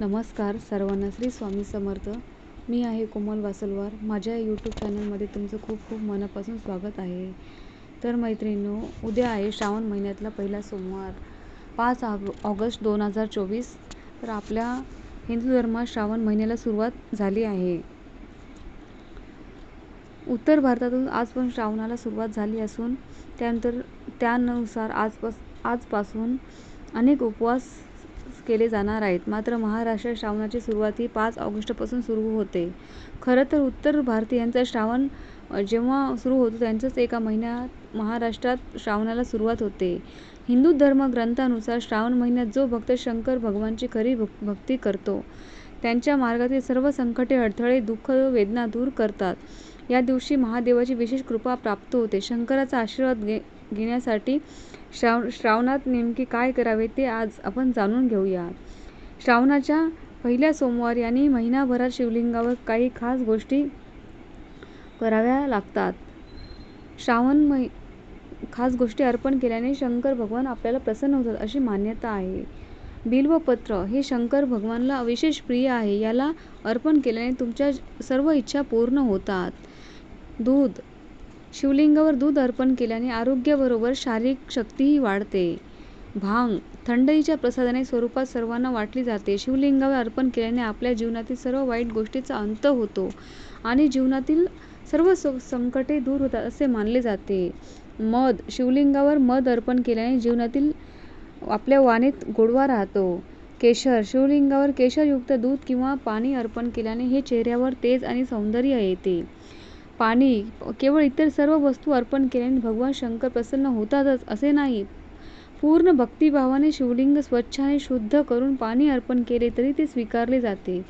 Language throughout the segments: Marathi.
नमस्कार सर्वांना श्री स्वामी समर्थ. मी आहे कोमल वासलवार. माझ्या यूट्यूब चॅनलमध्ये तुमचं खूप खूप मनापासून स्वागत आहे. तर मैत्रिणींनो उद्या आहे श्रावण महिन्यातला पहिला सोमवार पाच ऑग ऑगस्ट दोन हजार चोवीस. तर आपल्या हिंदू धर्मात श्रावण महिन्याला सुरुवात झाली आहे. उत्तर भारतातून आजपासून श्रावणाला सुरुवात झाली असून त्यानंतर त्यानुसार आजपास आजपासून अनेक उपवास केले जाणार आहेत. मात्र महाराष्ट्रात श्रावणाची सुरुवात ही पाच ऑगस्टपासून सुरू होते. खरं तर उत्तर भारतीयांचा श्रावण जेव्हा सुरू होतो त्यांचंच एका महिन्यात महाराष्ट्रात श्रावणाला सुरुवात होते. हिंदू धर्म ग्रंथानुसार श्रावण महिन्यात जो भक्त शंकर भगवानची खरी भक्ती करतो त्यांच्या मार्गातील सर्व संकटे अडथळे दुःख वेदना दूर करतात. या दिवशी महादेवाची विशेष कृपा प्राप्त होते. शंकराचा आशीर्वाद घे घेण्यासाठी श्राव श्रावणात नेमके काय करावे ते आज आपण जाणून घेऊया. श्रावणाच्या पहिल्या सोमवारी आणि महिनाभरात शिवलिंगावर काही खास गोष्टी कराव्या लागतात. श्रावण मै खास गोष्टी अर्पण केल्याने शंकर भगवान आपल्याला प्रसन्न होतात अशी मान्यता आहे. बिल्वपत्र हे शंकर भगवानला विशेष प्रिय आहे याला अर्पण केल्याने तुमच्या सर्व इच्छा पूर्ण होतात. दूध शिवलिंगावर दूध अर्पण केल्याने आरोग्याबरोबर शारीरिक शक्तीही वाढते. भांग थंडईच्या प्रसादाने स्वरूपात सर्वांना वाटली जाते. शिवलिंगावर अर्पण केल्याने आपल्या जीवनातील सर्व वाईट गोष्टीचा अंत होतो आणि जीवनातील सर्व संकटे दूर होतात असे मानले जाते. मध शिवलिंगावर मध अर्पण केल्याने जीवनातील आपल्या वाणीत गोडवा राहतो. केशर शिवलिंगावर केशरयुक्त दूध किंवा पाणी अर्पण केल्याने हे चेहऱ्यावर तेज आणि सौंदर्य येते. पाणी केवळ इतर सर्व वस्तू अर्पण केल्याने भगवान शंकर प्रसन्न होतातच असे नाही. पूर्ण भक्तिभावाने शिवलिंग स्वच्छ आणि शुद्ध करून पाणी अर्पण केले तरी ते स्वीकारले जाते.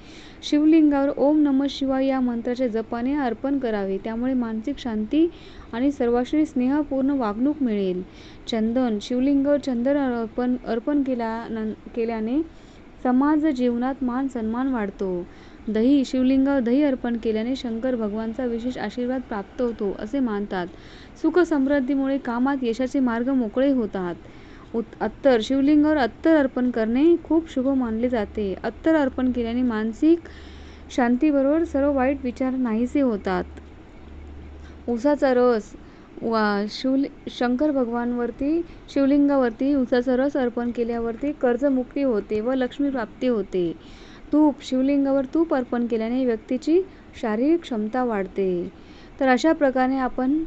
शिवलिंगावर ओम नम शिवाय या मंत्राच्या जपाने अर्पण करावे त्यामुळे मानसिक शांती आणि सर्वांशी स्नेहपूर्ण वागणूक मिळेल. चंदन शिवलिंगावर चंदन अर्पण अर्पण केल्या केल्याने समाज जीवनात मान सन्मान वाढतो. दही शिवलिंगावर दही अर्पण केल्याने शंकर भगवानचा विशेष आशीर्वाद प्राप्त होतो असे मानतात. सुख समृद्धीमुळे कामात यशाचे मार्ग मोकळे होतात अत्तर शिवलिंगावर अत्तर अर्पण करणे खूप शुभ मानले जाते. अत्तर अर्पण केल्याने मानसिक शांतीबरोबर सर्व वाईट विचार नाहीसे होतात. उसाचा रस वा शिवलि शंकर भगवानवरती शिवलिंगावरती उसाचा रस अर्पण केल्यावरती कर्जमुक्ती होते व लक्ष्मी प्राप्ती होते. तूप शिवलिंगावर तूप अर्पण केल्याने व्यक्तीची शारीरिक क्षमता वाढते. तर अशा प्रकारे आपण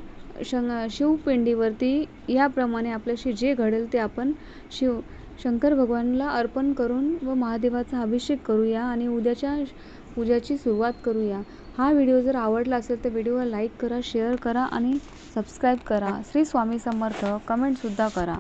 शं शिवपिंडीवरती याप्रमाणे आपल्याशी जे घडेल ते आपण शिव शंकर भगवानला अर्पण करून व महादेवाचा अभिषेक करूया आणि उद्याच्या पूजाची सुरुवात करूया. हा व्हिडिओ जर आवडला असेल तर व्हिडिओला लाईक करा शेअर करा आणि सबस्क्राईब करा. श्री स्वामी समर्थ कमेंटसुद्धा करा.